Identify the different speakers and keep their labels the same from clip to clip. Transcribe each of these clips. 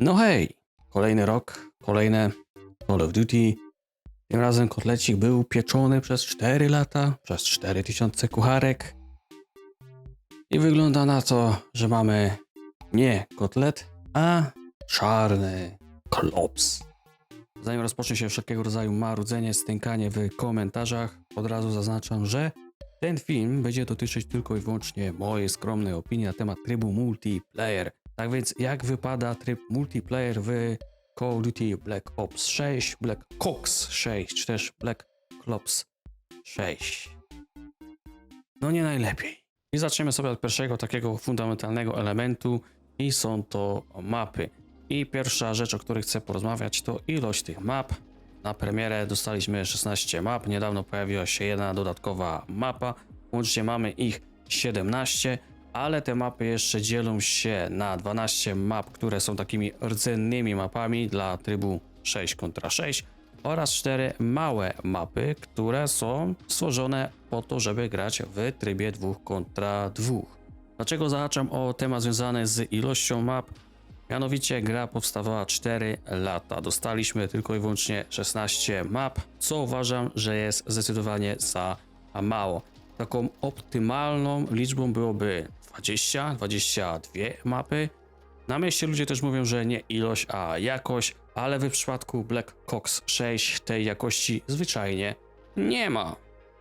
Speaker 1: No hej, kolejny rok, kolejne Call of Duty. Tym razem kotlecik był pieczony przez 4 lata, przez 4000 kucharek. I wygląda na to, że mamy nie kotlet, a czarny klops. Zanim rozpocznie się wszelkiego rodzaju marudzenie, stękanie w komentarzach, od razu zaznaczam, że ten film będzie dotyczyć tylko i wyłącznie mojej skromnej opinii na temat trybu multiplayer. Tak więc jak wypada tryb multiplayer w Call of Duty Black Ops 6, Black Ops 6, czy też Black Ops 6? No nie najlepiej. I zaczniemy sobie od pierwszego takiego fundamentalnego elementu i są to mapy. I pierwsza rzecz, o której chcę porozmawiać, to ilość tych map. Na premierę dostaliśmy 16 map, niedawno pojawiła się jedna dodatkowa mapa. Łącznie mamy ich 17, ale te mapy jeszcze dzielą się na 12 map, które są takimi rdzennymi mapami dla trybu 6 kontra 6 oraz 4 małe mapy, które są stworzone po to, żeby grać w trybie 2 kontra 2. Dlaczego zahaczam o temat związany z ilością map? Mianowicie gra powstawała 4 lata. Dostaliśmy tylko i wyłącznie 16 map, co uważam, że jest zdecydowanie za mało. Taką optymalną liczbą byłoby 20, 22 mapy. Na mieście ludzie też mówią, że nie ilość, a jakość, ale w przypadku Black Ops 6 tej jakości zwyczajnie nie ma.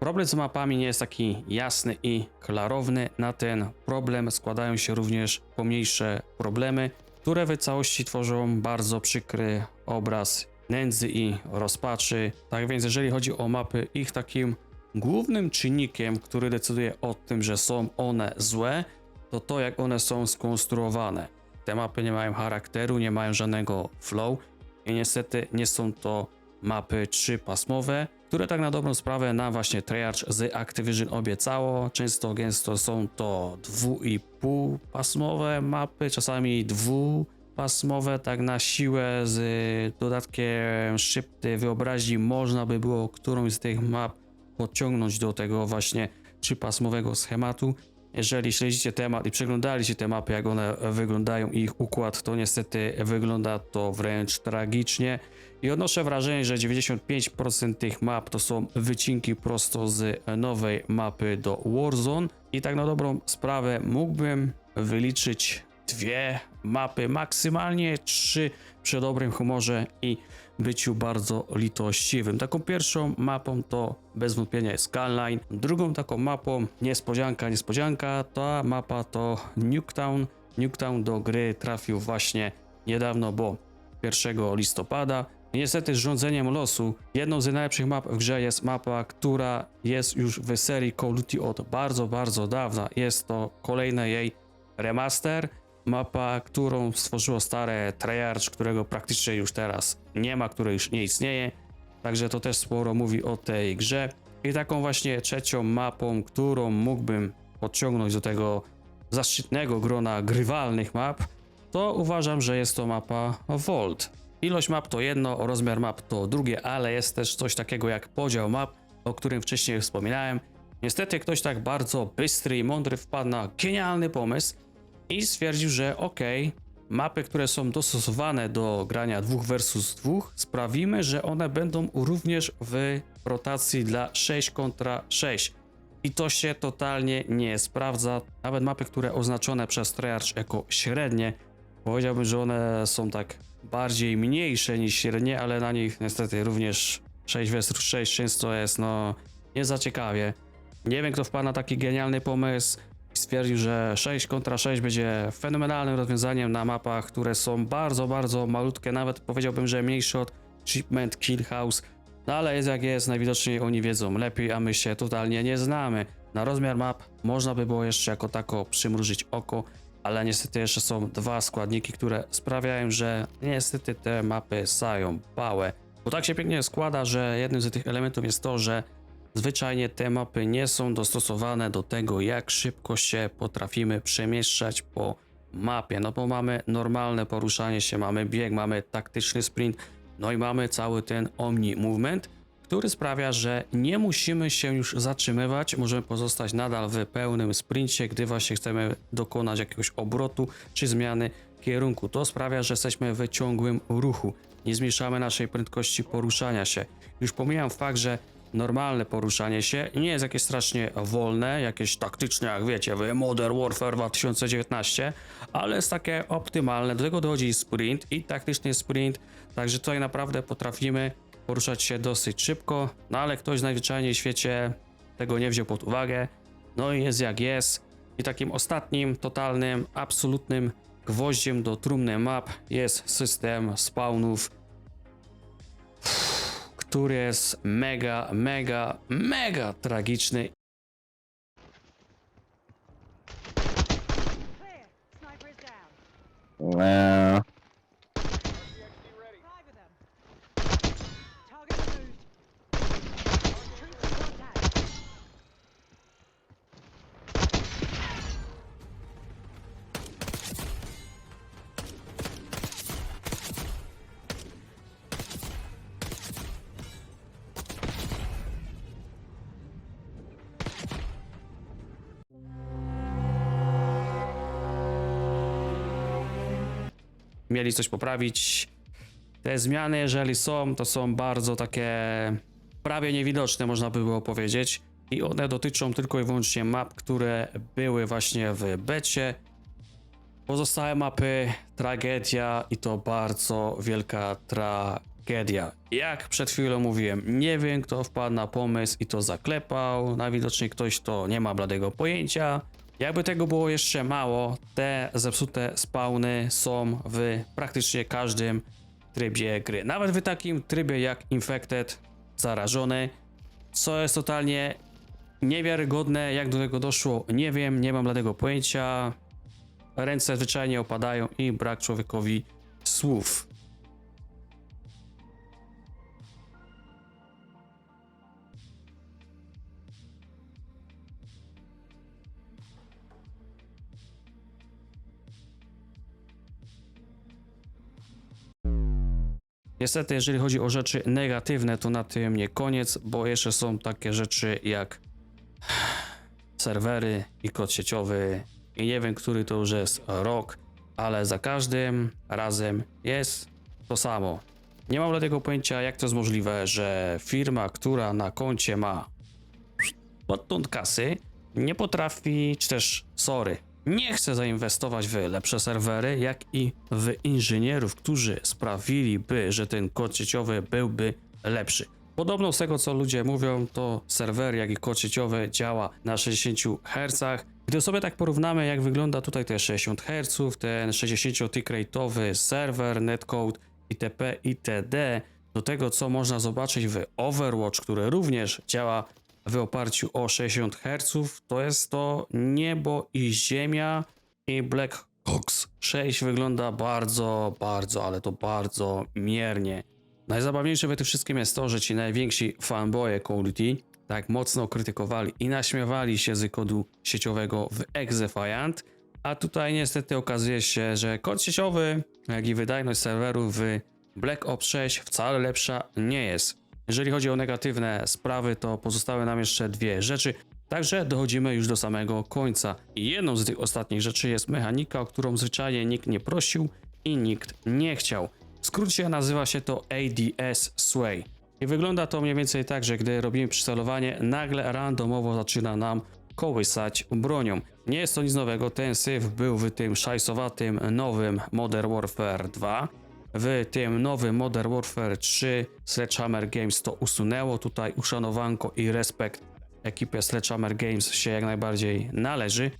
Speaker 1: Problem z mapami nie jest taki jasny i klarowny. Na ten problem składają się również pomniejsze problemy, które w całości tworzą bardzo przykry obraz nędzy i rozpaczy. Tak więc, jeżeli chodzi o mapy, ich takim głównym czynnikiem, który decyduje o tym, że są one złe, to to, jak one są skonstruowane. Te mapy nie mają charakteru, nie mają żadnego flow i niestety nie są to mapy trzypasmowe, które tak na dobrą sprawę nam właśnie Treyarch z Activision obiecało. Często gęsto są to dwu i pół pasmowe mapy, czasami dwupasmowe, tak na siłę z dodatkiem szczypty wyobraźni można by było którąś z tych map podciągnąć do tego właśnie trzypasmowego schematu. Jeżeli śledzicie temat i przeglądaliście te mapy, jak one wyglądają i ich układ, to niestety wygląda to wręcz tragicznie. I odnoszę wrażenie, że 95% tych map to są wycinki prosto z nowej mapy do Warzone. I tak na dobrą sprawę mógłbym wyliczyć dwie mapy, maksymalnie trzy przy dobrym humorze i byciu bardzo litościwym. Taką pierwszą mapą to bez wątpienia jest Skyline. Drugą taką mapą, niespodzianka, niespodzianka, ta mapa to Nuketown. Nuketown do gry trafił właśnie niedawno, bo 1 listopada. Niestety z rządzeniem losu, jedną z najlepszych map w grze jest mapa, która jest już w serii Call of Duty od bardzo, bardzo dawna. Jest to kolejny jej remaster, mapa, którą stworzyło stare Treyarch, którego praktycznie już teraz nie ma, który już nie istnieje. Także to też sporo mówi o tej grze. I taką właśnie trzecią mapą, którą mógłbym podciągnąć do tego zaszczytnego grona grywalnych map, to uważam, że jest to mapa Vault. Ilość map to jedno, rozmiar map to drugie, ale jest też coś takiego jak podział map, o którym wcześniej wspominałem. Niestety ktoś tak bardzo bystry i mądry wpadł na genialny pomysł i stwierdził, że ok, mapy, które są dostosowane do grania 2 versus 2, sprawimy, że one będą również w rotacji dla 6 kontra 6. I to się totalnie nie sprawdza. Nawet mapy, które oznaczone przez Treyarch jako średnie, powiedziałbym, że one są tak bardziej mniejsze niż średnie, ale na nich niestety również 6 vs 6 często jest no nie za ciekawie. Nie wiem kto wpadł na taki genialny pomysł stwierdził, że 6 kontra 6 będzie fenomenalnym rozwiązaniem na mapach, które są bardzo, bardzo malutkie, nawet powiedziałbym, że mniejsze od Shipment Kill House. No ale jest jak jest, najwidoczniej oni wiedzą lepiej, a my się totalnie nie znamy. Na rozmiar map można by było jeszcze jako tako przymrużyć oko, ale niestety jeszcze są dwa składniki, które sprawiają, że niestety te mapy sają pałę. Bo tak się pięknie składa, że jednym z tych elementów jest to, że zwyczajnie te mapy nie są dostosowane do tego, jak szybko się potrafimy przemieszczać po mapie. No bo mamy normalne poruszanie się, mamy bieg, mamy taktyczny sprint, no i mamy cały ten omni movement, który sprawia, że nie musimy się już zatrzymywać, możemy pozostać nadal w pełnym sprincie, gdy właśnie chcemy dokonać jakiegoś obrotu czy zmiany kierunku. To sprawia, że jesteśmy w ciągłym ruchu. Nie zmniejszamy naszej prędkości poruszania się. Już pomijam fakt, że normalne poruszanie się nie jest jakieś strasznie wolne, jakieś taktyczne, jak wiecie, w Modern Warfare 2019, ale jest takie optymalne. Do tego dochodzi sprint i taktyczny sprint, także tutaj naprawdę potrafimy poruszać się dosyć szybko, no ale ktoś najzwyczajniej w świecie tego nie wziął pod uwagę. No i jest jak jest. I takim ostatnim, totalnym, absolutnym gwoździem do trumny map jest system spawnów, który jest mega, mega, mega tragiczny.
Speaker 2: Eee,
Speaker 1: mieli coś poprawić. Te zmiany, jeżeli są, to są bardzo takie prawie niewidoczne, można by było powiedzieć. I one dotyczą tylko i wyłącznie map, które były właśnie w becie. Pozostałe mapy, tragedia i to bardzo wielka tragedia. Jak przed chwilą mówiłem, nie wiem kto wpadł na pomysł i to zaklepał. Najwidoczniej ktoś to nie ma bladego pojęcia. Jakby tego było jeszcze mało, te zepsute spawny są w praktycznie każdym trybie gry. Nawet w takim trybie jak Infected, zarażony, co jest totalnie niewiarygodne. Jak do tego doszło, nie wiem, nie mam bladego pojęcia. Ręce zwyczajnie opadają i brak człowiekowi słów. Niestety, jeżeli chodzi o rzeczy negatywne, to na tym nie koniec, bo jeszcze są takie rzeczy jak serwery i kod sieciowy i nie wiem, który to już jest rok, ale za każdym razem jest to samo. Nie mam dlatego pojęcia, jak to jest możliwe, że firma, która na koncie ma podtąd kasy, nie potrafi, czy też, sorry, nie chce zainwestować w lepsze serwery, jak i w inżynierów, którzy sprawiliby, że ten kod sieciowy byłby lepszy. Podobno z tego, co ludzie mówią, to serwer, jak i kod sieciowy działa na 60 Hz. Gdy sobie tak porównamy, jak wygląda tutaj te 60 Hz, ten 60-tick-rate'owy serwer, netcode, itp. itd., do tego, co można zobaczyć w Overwatch, który również działa w oparciu o 60 Hz, to jest to niebo i ziemia i Black Ops 6 wygląda bardzo, bardzo, ale to bardzo miernie. Najzabawniejsze w tym wszystkim jest to, że ci najwięksi fanboye Call of Duty tak mocno krytykowali i naśmiewali się z kodu sieciowego w Exefiant, a tutaj niestety okazuje się, że kod sieciowy, jak i wydajność serwerów w Black Ops 6 wcale lepsza nie jest. Jeżeli chodzi o negatywne sprawy, to pozostały nam jeszcze dwie rzeczy. Także dochodzimy już do samego końca. I jedną z tych ostatnich rzeczy jest mechanika, o którą zwyczajnie nikt nie prosił i nikt nie chciał. W skrócie nazywa się to ADS Sway. I wygląda to mniej więcej tak, że gdy robimy przycelowanie, nagle randomowo zaczyna nam kołysać bronią. Nie jest to nic nowego, ten syf był w tym szajsowatym nowym Modern Warfare 2. W tym nowym Modern Warfare 3 Sledgehammer Games to usunęło. Tutaj uszanowanko i respekt ekipie Sledgehammer Games się jak najbardziej należy.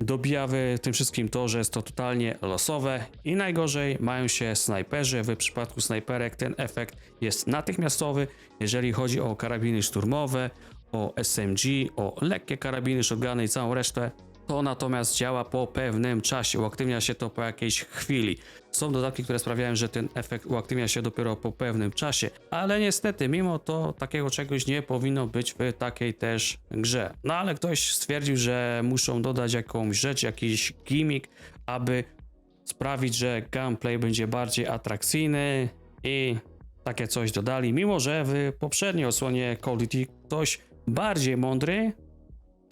Speaker 1: Dobija w tym wszystkim to, że jest to totalnie losowe i najgorzej mają się snajperzy. W przypadku snajperek ten efekt jest natychmiastowy, jeżeli chodzi o karabiny szturmowe, o SMG, o lekkie karabiny, shotguny i całą resztę. To natomiast działa po pewnym czasie, uaktywnia się to po jakiejś chwili. Są dodatki, które sprawiają, że ten efekt uaktywnia się dopiero po pewnym czasie, ale niestety, mimo to takiego czegoś nie powinno być w takiej też grze. No ale ktoś stwierdził, że muszą dodać jakąś rzecz, jakiś gimmick, aby sprawić, że gameplay będzie bardziej atrakcyjny i takie coś dodali, mimo że w poprzedniej odsłonie Call of Duty ktoś bardziej mądry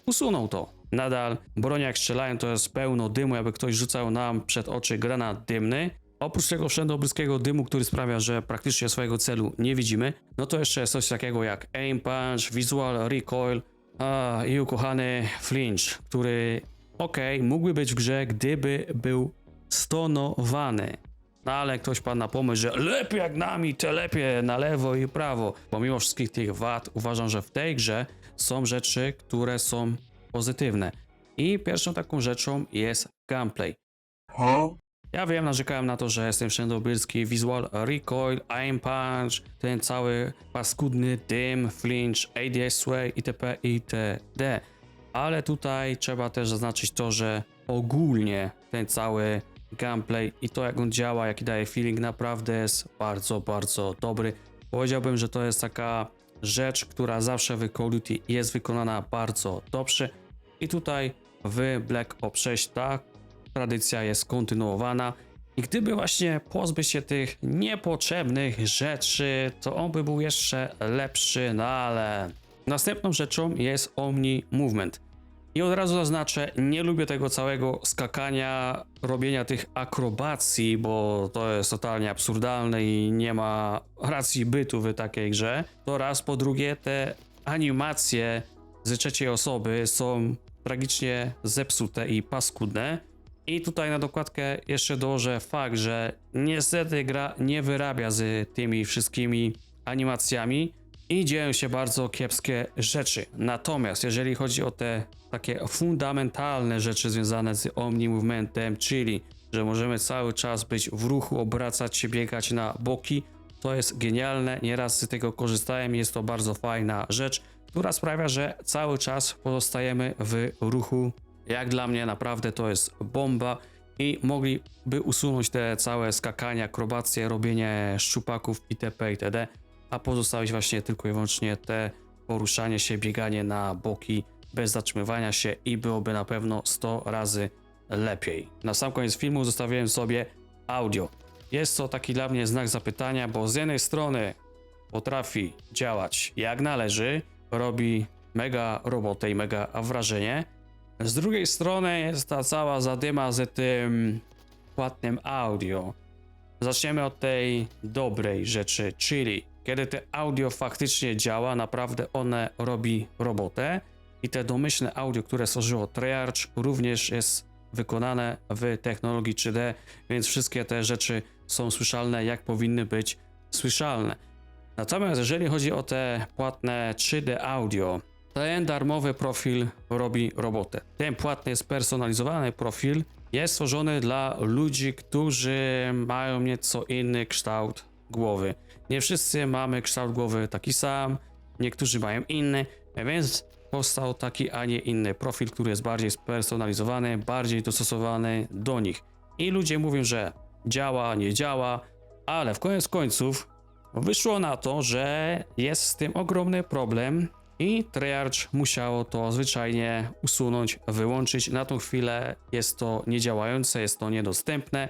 Speaker 1: usunął to. Nadal broń jak strzelają to jest pełno dymu, jakby ktoś rzucał nam przed oczy granat dymny. Oprócz tego wszędobryskiego dymu, który sprawia, że praktycznie swojego celu nie widzimy, no to jeszcze jest coś takiego jak aim punch, visual recoil a, i ukochany flinch, który okej, mógłby być w grze, gdyby był stonowany. No ale ktoś padł na pomysł, że lepiej jak nami, te lepiej na lewo i prawo. Pomimo wszystkich tych wad, uważam, że w tej grze są rzeczy, które są pozytywne. I pierwszą taką rzeczą jest gameplay. Ja wiem, narzekałem na to, że jestem wszędobylski, visual recoil, aim punch, ten cały paskudny dym, flinch, ADS sway itp. itd. Ale tutaj trzeba też zaznaczyć to, że ogólnie ten cały gameplay i to jak on działa, jaki daje feeling naprawdę jest bardzo, bardzo dobry. Powiedziałbym, że to jest taka rzecz, która zawsze w Call of Duty jest wykonana bardzo dobrze i tutaj w Black Ops 6 ta tradycja jest kontynuowana. I gdyby właśnie pozbyć się tych niepotrzebnych rzeczy, to on by był jeszcze lepszy, no ale. Następną rzeczą jest Omni Movement. I od razu zaznaczę, nie lubię tego całego skakania, robienia tych akrobacji, bo to jest totalnie absurdalne i nie ma racji bytu w takiej grze. To raz, po drugie, te animacje z trzeciej osoby są tragicznie zepsute i paskudne. I tutaj na dokładkę jeszcze dołożę fakt, że niestety gra nie wyrabia z tymi wszystkimi animacjami i dzieją się bardzo kiepskie rzeczy. Natomiast jeżeli chodzi o te takie fundamentalne rzeczy związane z Omni Movementem, czyli że możemy cały czas być w ruchu, obracać się, biegać na boki, to jest genialne. Nieraz z tego korzystałem, jest to bardzo fajna rzecz, która sprawia, że cały czas pozostajemy w ruchu. Jak dla mnie naprawdę to jest bomba i mogliby usunąć te całe skakania, akrobacje, robienie szczupaków itp. itd., a pozostawić właśnie tylko i wyłącznie te poruszanie się, bieganie na boki bez zatrzymywania się i byłoby na pewno 100 razy lepiej. Na sam koniec filmu zostawiłem sobie audio. Jest to taki dla mnie znak zapytania, bo z jednej strony potrafi działać jak należy, robi mega robotę i mega wrażenie. Z drugiej strony jest ta cała zadyma z tym płatnym audio. Zaczniemy od tej dobrej rzeczy, czyli kiedy te audio faktycznie działa, naprawdę one robi robotę i te domyślne audio, które stworzyło Treyarch również jest wykonane w technologii 3D, więc wszystkie te rzeczy są słyszalne jak powinny być słyszalne. Natomiast jeżeli chodzi o te płatne 3D audio, ten darmowy profil robi robotę. Ten płatny, spersonalizowany profil jest stworzony dla ludzi, którzy mają nieco inny kształt głowy. Nie wszyscy mamy kształt głowy taki sam, niektórzy mają inny, więc powstał taki, a nie inny profil, który jest bardziej spersonalizowany, bardziej dostosowany do nich. I ludzie mówią, że działa, nie działa, ale w koniec końców wyszło na to, że jest z tym ogromny problem i Treyarch musiało to zwyczajnie usunąć, wyłączyć. Na tą chwilę jest to niedziałające, jest to niedostępne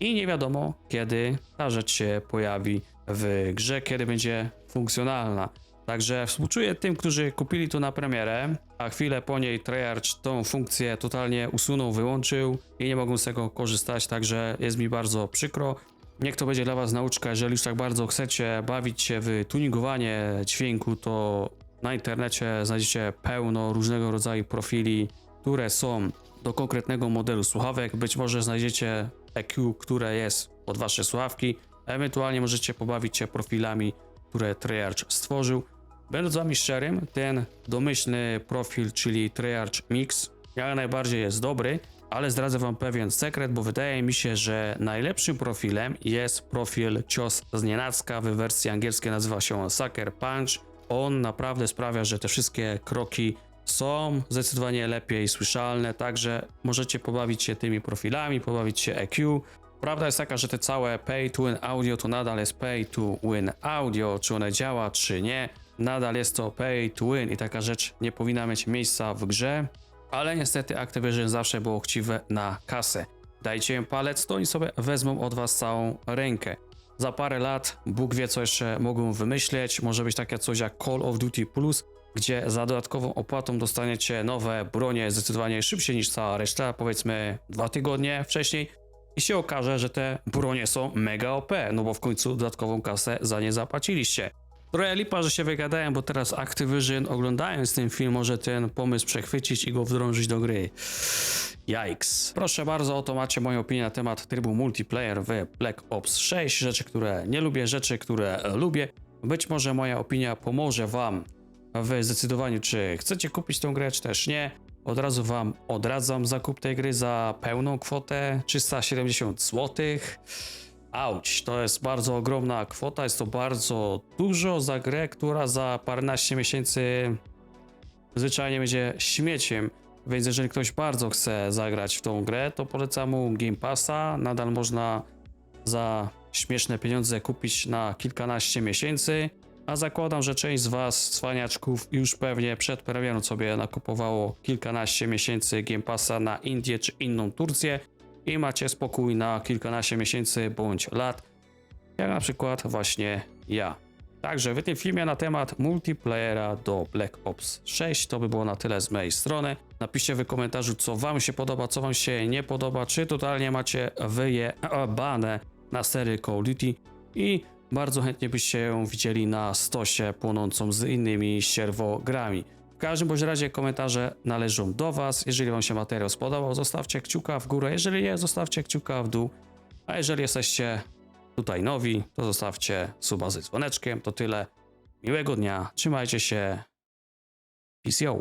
Speaker 1: i nie wiadomo kiedy ta rzecz się pojawi w grze, kiedy będzie funkcjonalna. Także współczuję tym, którzy kupili to na premierę, a chwilę po niej Treyarch tą funkcję totalnie usunął, wyłączył i nie mogą z tego korzystać, także jest mi bardzo przykro. Niech to będzie dla Was nauczka, jeżeli już tak bardzo chcecie bawić się w tuningowanie dźwięku, to na internecie znajdziecie pełno różnego rodzaju profili, które są do konkretnego modelu słuchawek. Być może znajdziecie EQ, które jest pod Wasze słuchawki. Ewentualnie możecie pobawić się profilami, które Treyarch stworzył. Będąc z Wami szczerym, ten domyślny profil, czyli Treyarch Mix, jak najbardziej jest dobry, ale zdradzę Wam pewien sekret, bo wydaje mi się, że najlepszym profilem jest profil Cios z Nienacka, w wersji angielskiej nazywa się Sucker Punch. On naprawdę sprawia, że te wszystkie kroki są zdecydowanie lepiej słyszalne, także możecie pobawić się tymi profilami, pobawić się EQ. Prawda jest taka, że te całe pay to win audio to nadal jest pay to win audio, czy one działa, czy nie. Nadal jest to pay to win i taka rzecz nie powinna mieć miejsca w grze, ale niestety Activision zawsze było chciwe na kasę. Dajcie im palec, to oni sobie wezmą od was całą rękę. Za parę lat Bóg wie co jeszcze mogą wymyśleć, może być takie coś jak Call of Duty Plus, gdzie za dodatkową opłatą dostaniecie nowe bronie zdecydowanie szybciej niż cała reszta, powiedzmy dwa tygodnie wcześniej. I się okaże, że te bronie są mega OP, no bo w końcu dodatkową kasę za nie zapłaciliście. Trochę lipa, że się wygadałem, bo teraz Activision oglądając ten film może ten pomysł przechwycić i go wdrążyć do gry. Yikes. Proszę bardzo, oto macie moją opinię na temat trybu multiplayer w Black Ops 6. Rzeczy, które nie lubię, rzeczy, które lubię. Być może moja opinia pomoże wam w zdecydowaniu, czy chcecie kupić tą grę, czy też nie. Od razu wam odradzam zakup tej gry za pełną kwotę 370 zł. Auć, to jest bardzo ogromna kwota, jest to bardzo dużo za grę, która za paręnaście miesięcy zwyczajnie będzie śmieciem. Więc jeżeli ktoś bardzo chce zagrać w tą grę, to polecam mu Game Passa. Nadal można za śmieszne pieniądze kupić na kilkanaście miesięcy. A zakładam, że część z Was, cwaniaczków, już pewnie przed premierą sobie nakupowało kilkanaście miesięcy Game Passa na Indię czy inną Turcję i macie spokój na kilkanaście miesięcy bądź lat, jak na przykład właśnie ja. Także w tym filmie na temat multiplayera do Black Ops 6 to by było na tyle z mojej strony. Napiszcie w komentarzu, co Wam się podoba, co Wam się nie podoba, czy totalnie macie wyjebane na serii Call of Duty i bardzo chętnie byście ją widzieli na stosie płonącą z innymi sierwogrami. Każdym bądź razie komentarze należą do Was. Jeżeli Wam się materiał spodobał, zostawcie kciuka w górę. Jeżeli nie, zostawcie kciuka w dół. A jeżeli jesteście tutaj nowi, to zostawcie suba z dzwoneczkiem. To tyle. Miłego dnia. Trzymajcie się. Peace yo.